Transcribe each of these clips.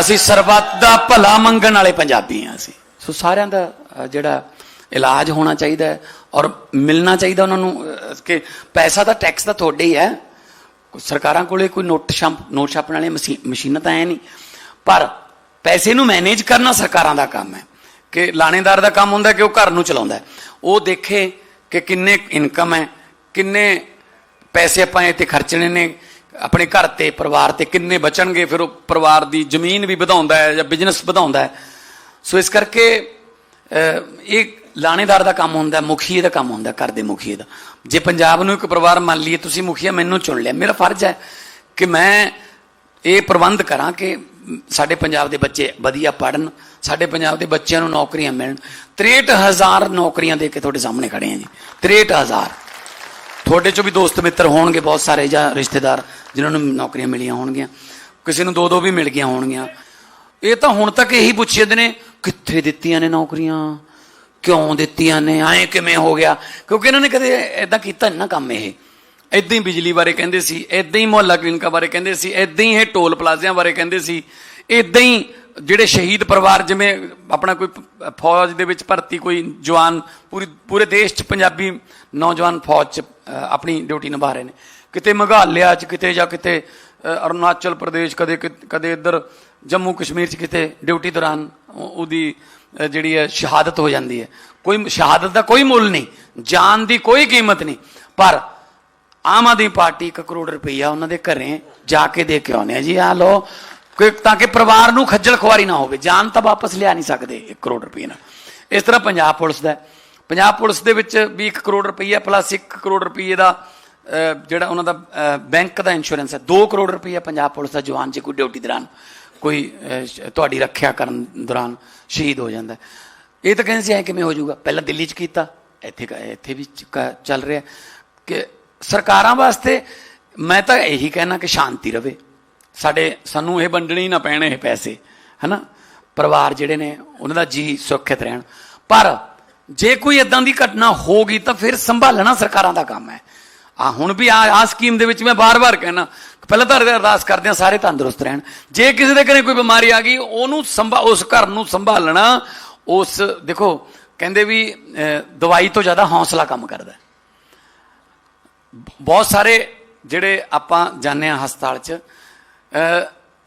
ਅਸੀਂ ਸਰਬੱਤ ਦਾ ਭਲਾ ਮੰਗਣ ਵਾਲੇ ਪੰਜਾਬੀ ਹਾਂ ਅਸੀਂ। ਸੋ ਸਾਰਿਆਂ ਦਾ ਜਿਹੜਾ ਇਲਾਜ ਹੋਣਾ ਚਾਹੀਦਾ ਹੈ ਔਰ ਮਿਲਣਾ ਚਾਹੀਦਾ ਉਹਨਾਂ ਨੂੰ ਕਿ ਪੈਸਾ ਤਾਂ ਟੈਕਸ ਤਾਂ ਤੁਹਾਡੇ ਹੀ ਹੈ। ਸਰਕਾਰਾਂ ਕੋਲੇ ਕੋਈ ਨੋਟ ਛਾਪ, ਨੋਟ ਛਾਪਣ ਵਾਲੀਆਂ ਮਸ਼ੀ- ਮਸ਼ੀਨਾਂ ਤਾਂ ਹੈ ਨਹੀਂ। ਪਰ ਪੈਸੇ ਨੂੰ ਮੈਨੇਜ ਕਰਨਾ ਸਰਕਾਰਾਂ ਦਾ ਕੰਮ ਹੈ। ਕਿ ਲਾਣੇਦਾਰ ਦਾ ਕੰਮ ਹੁੰਦਾ ਕਿ ਉਹ ਘਰ ਨੂੰ ਚਲਾਉਂਦਾ ਉਹ ਦੇਖੇ ਕਿ ਕਿੰਨੇ ਇਨਕਮ ਹੈ, ਕਿੰਨੇ ਪੈਸੇ ਆਪਾਂ ਇੱਥੇ ਖਰਚਣੇ ਨੇ ਆਪਣੇ ਘਰ ਤੇ ਪਰਿਵਾਰ ਤੇ ਕਿੰਨੇ ਬਚਣਗੇ, ਫਿਰ ਉਹ ਪਰਿਵਾਰ ਦੀ ਜ਼ਮੀਨ ਵੀ ਵਧਾਉਂਦਾ ਹੈ ਜਾਂ ਬਿਜ਼ਨਸ ਵਧਾਉਂਦਾ ਹੈ। ਸੋ ਇਸ ਕਰਕੇ ਇਹ ਲਾਣੇਦਾਰ ਦਾ ਕੰਮ ਹੁੰਦਾ, ਮੁਖੀਏ ਦਾ ਕੰਮ ਹੁੰਦਾ, ਘਰ ਦੇ ਮੁਖੀਏ ਦਾ। ਜੇ ਪੰਜਾਬ ਨੂੰ ਇੱਕ ਪਰਿਵਾਰ ਮੰਨ ਲਈਏ, ਤੁਸੀਂ ਮੁਖੀਆ ਮੈਨੂੰ ਚੁਣ ਲਿਆ। ਮੇਰਾ ਫਰਜ਼ ਹੈ ਕਿ ਮੈਂ ਇਹ ਪ੍ਰਬੰਧ ਕਰਾਂ ਕਿ ਸਾਡੇ ਪੰਜਾਬ ਦੇ ਬੱਚੇ ਵਧੀਆ ਪੜਨ ਸਾਡੇ ਪੰਜਾਬ ਦੇ ਬੱਚਿਆਂ ਨੂੰ ਨੌਕਰੀਆਂ ਮਿਲਣ। 63000 ਨੌਕਰੀਆਂ ਦੇ ਕੇ ਤੁਹਾਡੇ ਸਾਹਮਣੇ ਖੜੇ ਆ ਜੀ। 63000 ਤੁਹਾਡੇ ਚੋਂ ਵੀ ਦੋਸਤ ਮਿੱਤਰ ਹੋਣਗੇ ਬਹੁਤ ਸਾਰੇ ਜਾਂ ਰਿਸ਼ਤੇਦਾਰ। ਜਿਨ੍ਹਾਂ ਨੂੰ ਨੌਕਰੀਆਂ ਮਿਲੀਆਂ ਹੋਣਗੀਆਂ, ਕਿਸੇ ਨੂੰ ਦੋ ਦੋ ਵੀ ਮਿਲ ਗਈਆਂ ਹੋਣਗੀਆਂ। ਇਹ ਤਾਂ ਹੁਣ ਤੱਕ ਇਹੀ ਪੁੱਛੀ ਜਾਂਦੇ ਨੇ, ਕਿੱਥੇ ਦਿੱਤੀਆਂ ਨੇ ਨੌਕਰੀਆਂ? ਕਿਉਂ ਦਿੱਤੀਆਂ ਨੇ? ਐਂ ਕਿਵੇਂ ਹੋ ਗਿਆ? ਕਿਉਂਕਿ ਇਹਨਾਂ ਨੇ ਕਦੇ ਐਦਾਂ ਕੀਤਾ ਨਹੀਂ ਨਾ ਕੰਮ ਇਹ। ਐਦਾਂ ਹੀ ਬਿਜਲੀ ਬਾਰੇ ਕਹਿੰਦੇ ਸੀ ਐਦਾਂ ਹੀ ਮੁਹੱਲਾ ਕਲੀਨਿਕਾਂ ਬਾਰੇ ਕਹਿੰਦੇ ਸੀ ਐਦਾਂ ਹੀ ਇਹ ਟੋਲ ਪਲਾਜ਼ਿਆਂ ਬਾਰੇ ਕਹਿੰਦੇ ਸੀ ਐਦਾਂ ਹੀ ਜਿਹੜੇ ਸ਼ਹੀਦ ਪਰਿਵਾਰ ਜਿਵੇਂ ਆਪਣਾ ਕੋਈ ਫੌਜ ਦੇ ਵਿੱਚ ਭਰਤੀ ਕੋਈ ਜਵਾਨ ਪੂਰੀ, ਪੂਰੇ ਦੇਸ਼ 'ਚ ਪੰਜਾਬੀ ਨੌਜਵਾਨ ਫੌਜ 'ਚ ਆਪਣੀ ਡਿਊਟੀ ਨਿਭਾ ਰਹੇ ਨੇ। ਕਿਤੇ ਮੇਘਾਲਿਆ 'ਚ ਕਿਤੇ ਜਾਂ ਕਿਤੇ ਅਰੁਣਾਚਲ ਪ੍ਰਦੇਸ਼ ਕਦੇ ਕਿ- ਕਦੇ ਇੱਧਰ ਜੰਮੂ ਕਸ਼ਮੀਰ 'ਚ ਕਿਤੇ ਡਿਊਟੀ ਦੌਰਾਨ ਉਹਦੀ ਜਿਹੜੀ ਹੈ ਸ਼ਹਾਦਤ ਹੋ ਜਾਂਦੀ ਹੈ। ਕੋਈ ਸ਼ਹਾਦਤ ਦਾ ਕੋਈ ਮੁੱਲ ਨਹੀਂ, ਜਾਨ ਦੀ ਕੋਈ ਕੀਮਤ ਨਹੀਂ। ਪਰ ਆਮ ਆਦਮੀ ਪਾਰਟੀ 1 ਕਰੋੜ ਰੁਪਈਆ ਉਹਨਾਂ ਦੇ ਘਰੇ ਜਾ ਕੇ ਦੇ ਕੇ ਆਉਂਦੇ ਆ। ਜੀ ਆ ਲੋ ਕਿ ਤਾਂ ਕਿ ਪਰਿਵਾਰ ਨੂੰ ਖੱਜਲ ਖੁਆਰੀ ਨਾ ਹੋਵੇ। ਜਾਨ ਤਾਂ ਵਾਪਸ ਲਿਆ ਨਹੀਂ ਸਕਦੇ 1 ਕਰੋੜ ਰੁਪਏ ਨਾਲ। ਇਸ ਤਰ੍ਹਾਂ ਪੰਜਾਬ ਪੁਲਿਸ ਦਾ ਪੰਜਾਬ ਪੁਲਿਸ ਦੇ ਵਿੱਚ ਵੀ 1 ਕਰੋੜ ਰੁਪਈਆ ਪਲੱਸ 1 ਕਰੋੜ ਰੁਪਈਏ ਦਾ ਜਿਹੜਾ ਉਹਨਾਂ ਦਾ ਬੈਂਕ ਦਾ ਇੰਸ਼ੋਰੈਂਸ ਹੈ। 2 ਕਰੋੜ ਰੁਪਈਆ ਪੰਜਾਬ ਪੁਲਿਸ ਦਾ ਜਵਾਨ ਜੇ ਕੋਈ ਡਿਊਟੀ ਦੌਰਾਨ ਕੋਈ ਤੁਹਾਡੀ ਰੱਖਿਆ ਕਰਨ ਦੌਰਾਨ ਸ਼ਹੀਦ ਹੋ ਜਾਂਦਾ ਇਹ ਤਾਂ ਕਹਿੰਦੇ ਸੀ, ਐ ਕਿਵੇਂ ਹੋ ਜਾਊਗਾ? ਪਹਿਲਾਂ ਦਿੱਲੀ 'ਚ ਕੀਤਾ, ਇੱਥੇ ਕ- ਇੱਥੇ ਵੀ ਕ- ਚੱਲ ਰਿਹਾ ਕਿ ਸਰਕਾਰਾਂ ਵਾਸਤੇ ਮੈਂ ਤਾਂ ਇਹੀ ਕਹਿਣਾ ਕਿ ਸ਼ਾਂਤੀ ਰਵੇ। ਸਾਡੇ ਸਾਨੂੰ ਇਹ ਵੰਡਣੇ ਹੀ ਨਾ ਪੈਣ ਇਹ ਪੈਸੇ, ਹਨਾ? ਪਰਿਵਾਰ ਜਿਹੜੇ ਨੇ, ਉਹਨਾਂ ਦਾ ਜੀ ਸੁਰੱਖਿਅਤ ਰਹਿਣ। ਪਰ ਜੇ ਕੋਈ ਇਦਾਂ ਦੀ ਘਟਨਾ ਹੋ ਗਈ ਤਾਂ ਫਿਰ ਸੰਭਾਲਣਾ ਸਰਕਾਰਾਂ ਦਾ ਕੰਮ ਹੈ। ਆ ਹੁਣ ਵੀ ਆ ਆ ਸਕੀਮ ਦੇ ਵਿੱਚ ਮੈਂ ਬਾਰ-ਬਾਰ ਕਹਿਣਾ ਪਹਿਲਾਂ ਤਾਂ ਅਰਦਾਸ ਕਰਦੇ ਆ ਸਾਰੇ ਤੰਦਰੁਸਤ ਰਹਿਣ। ਜੇ ਕਿਸੇ ਦੇ ਘਰੇ ਕੋਈ ਬਿਮਾਰੀ ਆ ਗਈ, ਉਹਨੂੰ ਸੰਭਾ, ਉਸ ਘਰ ਨੂੰ ਸੰਭਾਲਣਾ, ਉਸ, ਦੇਖੋ, ਕਹਿੰਦੇ ਵੀ ਦਵਾਈ ਤੋਂ ਜ਼ਿਆਦਾ ਹੌਸਲਾ ਕੰਮ ਕਰਦਾ ਬਹੁਤ ਸਾਰੇ ਜਿਹੜੇ ਆਪਾਂ ਜਾਂਦੇ ਆ ਹਸਪਤਾਲ 'ਚ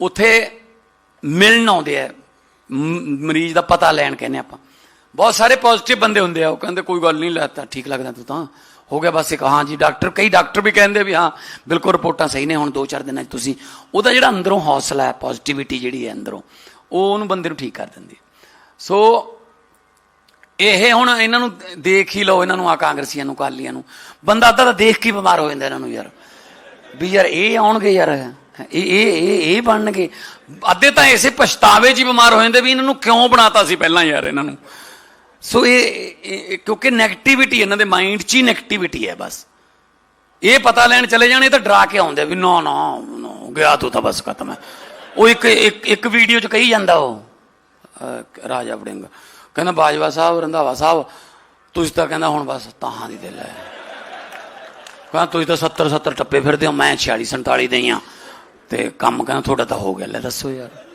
ਉਥੇ ਮਿਲਣ ਆਉਂਦੇ ਆ। ਮ- ਮਰੀਜ਼ ਦਾ ਪਤਾ ਲੈਣ ਕਹਿੰਦੇ ਆਪਾਂ। ਬਹੁਤ ਸਾਰੇ ਪੋਜ਼ਿਟਿਵ ਬੰਦੇ ਹੁੰਦੇ ਆ, ਉਹ ਕਹਿੰਦੇ ਕੋਈ ਗੱਲ ਨਹੀਂ ਲੱਗਦਾ ਠੀਕ ਲੱਗਦਾ ਤੂੰ ਤਾਂ। ਹੋ ਗਿਆ ਬਸ ਇੱਕ, ਹਾਂ ਜੀ, ਡਾਕਟਰ, ਕਈ ਡਾਕਟਰ ਵੀ ਕਹਿੰਦੇ ਵੀ ਹਾਂ, ਬਿਲਕੁਲ ਰਿਪੋਰਟਾਂ ਸਹੀ ਨੇ, ਹੁਣ 2-4 ਦਿਨਾਂ 'ਚ ਤੁਸੀਂ। ਉਹਦਾ ਜਿਹੜਾ ਅੰਦਰੋਂ ਹੌਸਲਾ ਹੈ ਪੋਜ਼ਿਟਿਵਿਟੀ ਜਿਹੜੀ ਹੈ ਅੰਦਰੋਂ, ਉਹ ਉਹਨੂੰ ਬੰਦੇ ਨੂੰ ਠੀਕ ਕਰ ਦਿੰਦੀ ਸੋ, ਇਹ ਹੁਣ ਇਹਨਾਂ ਨੂੰ ਦੇਖ ਹੀ ਲਓ, ਇਹਨਾਂ ਨੂੰ ਆ ਕਾਂਗਰਸੀਆਂ ਨੂੰ ਕਾਲੀਆਂ ਨੂੰ। ਬੰਦਾ ਅੱਧਾ ਤਾਂ ਦੇਖ ਕੇ ਬਿਮਾਰ ਹੋ ਜਾਂਦਾ ਇਹਨਾਂ ਨੂੰ ਯਾਰ। ਵੀ ਯਾਰ, ਇਹ ਆਉਣਗੇ ਯਾਰ। ਇਹ ਇਹ ਇਹ ਇਹ ਬਣਨਗੇ। ਅੱਧੇ ਤਾਂ ਐਸੇ ਪਛਤਾਵੇ 'ਚ ਹੀ ਬਿਮਾਰ ਹੋ ਜਾਂਦੇ ਵੀ ਇਹਨਾਂ ਨੂੰ ਕਿਉਂ ਬਣਾਤਾ ਸੀ ਪਹਿਲਾਂ ਯਾਰ ਇਹਨਾਂ ਨੂੰ। ਸੋ ਇਹ ਕਿਉਂਕਿ 네ਗੇਟਿਵਿਟੀ ਇਹਨਾਂ ਦੇ ਮਾਈਂਡ 'ਚ ਹੀ 네ਗੇਟਿਵਿਟੀ ਹੈ ਬਸ। ਇਹ ਪਤਾ ਲੈਣ ਚਲੇ ਜਾਣੇ ਤਾਂ ਡਰਾ ਕੇ ਆਉਂਦੇ ਵੀ ਨਾ ਨਾ, ਨੋ, ਗਿਆ ਤੂੰ ਤਾਂ ਬਸ ਖਤਮ ਹੈ। ਉਹ ਇੱਕ ਇੱਕ ਵੀਡੀਓ 'ਚ ਕਹੀ ਜਾਂਦਾ ਉਹ ਰਾਜਾ ਵੜਿੰਗ। ਕਹਿੰਦਾ ਬਾਜਵਾ ਸਾਹਿਬ, ਰੰਧਾਵਾ ਸਾਹਿਬ, ਤੁਸੀਂ ਤਾਂ ਕਹਿੰਦਾ ਹੁਣ ਬਸ ਤਾਹਾਂ ਦੀ ਦਿਲ ਹੈ। ਕਹਿੰਦਾ ਤੁਸੀਂ ਤਾਂ 70 70 ਟੱਪੇ ਫਿਰਦੇ ਹੋ, ਮੈਂ 46 47 ਦੇ ਹਾਂ। ਤੇ ਕੰਮ ਕਹਿੰਦਾ ਤੁਹਾਡਾ ਤਾਂ ਹੋ ਗਿਆ। ਲੈ ਦੱਸੋ ਯਾਰ।